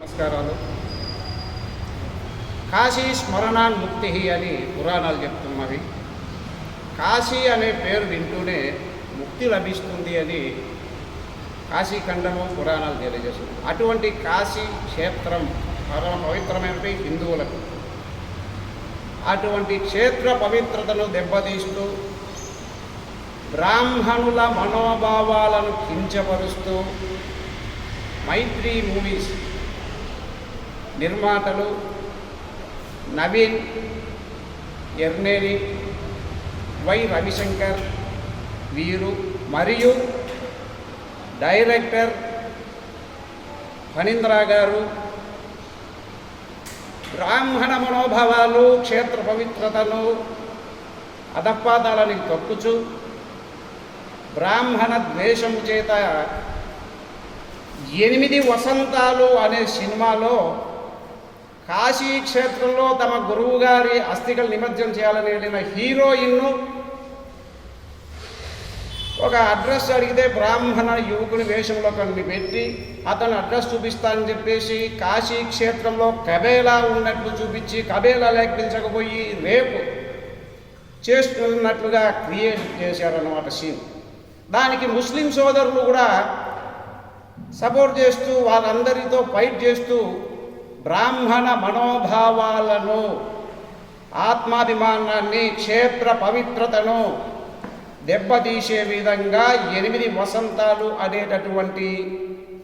నమస్కారాలు. కాశీ స్మరణాన్ ముక్తి అని పురాణాలు చెప్తున్నవి. కాశీ అనే పేరు వింటూనే ముక్తి లభిస్తుంది అని కాశీఖండము పురాణాలు తెలియజేస్తుంది. అటువంటి కాశీ క్షేత్రం పరమ పవిత్రమైనవి హిందువులకు. అటువంటి క్షేత్ర పవిత్రతను దెబ్బతీస్తూ బ్రాహ్మణుల మనోభావాలను కించపరుస్తూ మైత్రి మూవీస్ నిర్మాతలు నవీన్ ఎర్నేరి వై రవిశంకర్ వీరు మరియు డైరెక్టర్ ఫణీంద్రా గారు. బ్రాహ్మణ మనోభావాలు క్షేత్ర పవిత్రతను అధపాదాలని తొక్కుచు బ్రాహ్మణ ద్వేషము చేత ఎనిమిది వసంతాలు అనే సినిమాలో కాశీ క్షేత్రంలో తమ గురువు గారి అస్థికలు నిమజ్జనం చేయాలని వెళ్ళిన హీరోయిన్ను ఒక అడ్రస్ అడిగితే బ్రాహ్మణ యువకుని వేషంలో కొన్ని పెట్టి అతను అడ్రస్ చూపిస్తానని చెప్పేసి కాశీ క్షేత్రంలో కబేలా ఉన్నట్లు చూపించి కబేలా లేఖించకపోయి రేపు చేస్తున్నట్లుగా క్రియేట్ చేశారన్నమాట సీన్. దానికి ముస్లిం సోదరులు కూడా సపోర్ట్ చేస్తూ వాళ్ళందరితో ఫైట్ చేస్తూ బ్రాహ్మణ మనోభావాలను ఆత్మాభిమానాన్ని క్షేత్ర పవిత్రతను దెబ్బతీసే విధంగా ఎనిమిది వసంతాలు అనేటటువంటి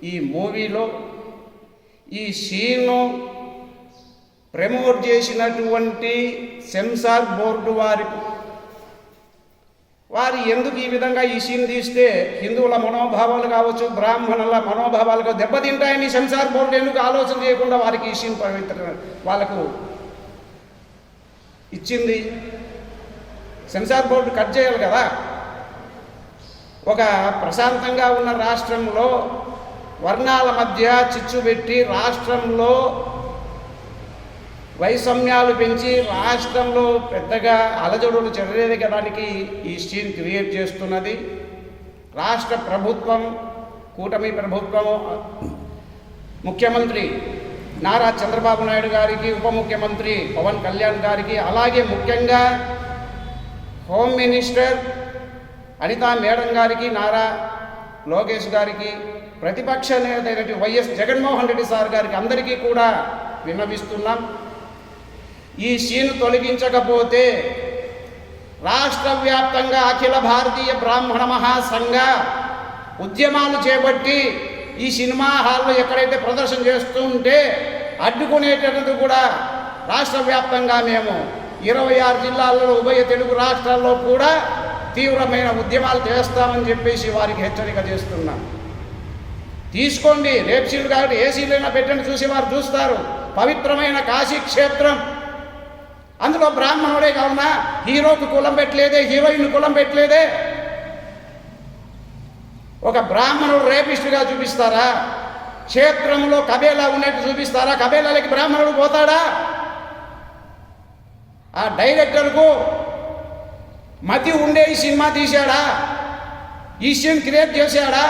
ఈ మూవీలో ఈ సీన్ను ప్రమోట్ చేసినటువంటి సెన్సార్ బోర్డు వారి వారు ఎందుకు ఈ విధంగా ఈ సీన్ తీస్తే హిందువుల మనోభావాలు కావచ్చు బ్రాహ్మణుల మనోభావాలు కావచ్చు దెబ్బతింటాయని సెన్సార్ బోర్డు ఎందుకు ఆలోచన చేయకుండా వారికి ఈ సీన్ పవిత్ర వాళ్ళకు ఇచ్చింది సెన్సార్ బోర్డు కట్ చేయాలి కదా? ఒక ప్రశాంతంగా ఉన్న రాష్ట్రంలో వర్ణాల మధ్య చిచ్చు పెట్టి రాష్ట్రంలో వైషమ్యాలు పెంచి రాష్ట్రంలో పెద్దగా అలజడులు చెలరేగడానికి ఈ సీన్ క్రియేట్ చేస్తున్నది. రాష్ట్ర ప్రభుత్వం కూటమి ప్రభుత్వం ముఖ్యమంత్రి నారా చంద్రబాబు నాయుడు గారికి ఉప ముఖ్యమంత్రి పవన్ కళ్యాణ్ గారికి అలాగే ముఖ్యంగా హోమ్ మినిస్టర్ అనితా మేడం గారికి నారా లోకేష్ గారికి ప్రతిపక్ష నేత అయినటువంటి వైఎస్ జగన్మోహన్ రెడ్డి సార్ గారికి అందరికీ కూడా విన్నవిస్తున్నాం. ఈ సీను తొలగించకపోతే రాష్ట్ర వ్యాప్తంగా అఖిల భారతీయ బ్రాహ్మణ మహాసంఘ ఉద్యమాలు చేపట్టి ఈ సినిమా హాల్లో ఎక్కడైతే ప్రదర్శన చేస్తూ ఉంటే అడ్డుకునేటట్టు కూడా రాష్ట్ర వ్యాప్తంగా మేము ఇరవై ఆరు జిల్లాల్లో ఉభయ తెలుగు రాష్ట్రాల్లో కూడా తీవ్రమైన ఉద్యమాలు చేస్తామని చెప్పేసి వారికి హెచ్చరిక చేస్తున్నాం. తీసుకోండి రేపు సీలు కాబట్టి ఏ సీలైనా పెట్టండి చూసి వారు చూస్తారు. పవిత్రమైన కాశీ క్షేత్రం అందులో బ్రాహ్మణుడే కావునా హీరోకు కులం పెట్టలేదే హీరోయిన్ కులం పెట్టలేదే. ఒక బ్రాహ్మణుడు రేపిస్టుగా చూపిస్తారా? క్షేత్రంలో కబేలా ఉన్నట్టు చూపిస్తారా? కబేలాలకి బ్రాహ్మణుడు పోతాడా? ఆ డైరెక్టర్కు మతి ఉండే ఈ సినిమా తీశాడా? ఈ సీన్ క్రియేట్ చేశాడా?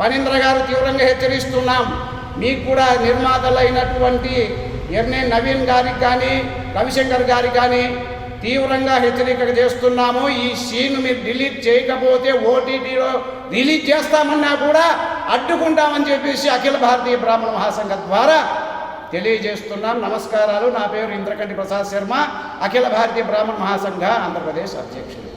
పనీంద్ర గారు తీవ్రంగా హెచ్చరిస్తున్నాం. మీకు కూడా నిర్మాతలైనటువంటి ఎర్నే నవీన్ గారికి కానీ రవిశంకర్ గారికి కానీ తీవ్రంగా హెచ్చరిక చేస్తున్నాము. ఈ సీన్ మీరు డిలీట్ చేయకపోతే ఓటీటీలో రిలీజ్ చేస్తామన్నా కూడా అడ్డుకుంటామని చెప్పేసి అఖిల భారతీయ బ్రాహ్మణ మహాసంఘ ద్వారా తెలియజేస్తున్నాం నమస్కారాలు. నా పేరు ఇంద్రకంటి ప్రసాద్ శర్మ అఖిల భారతీయ బ్రాహ్మణ మహాసంఘ ఆంధ్రప్రదేశ్ అధ్యక్షుడు.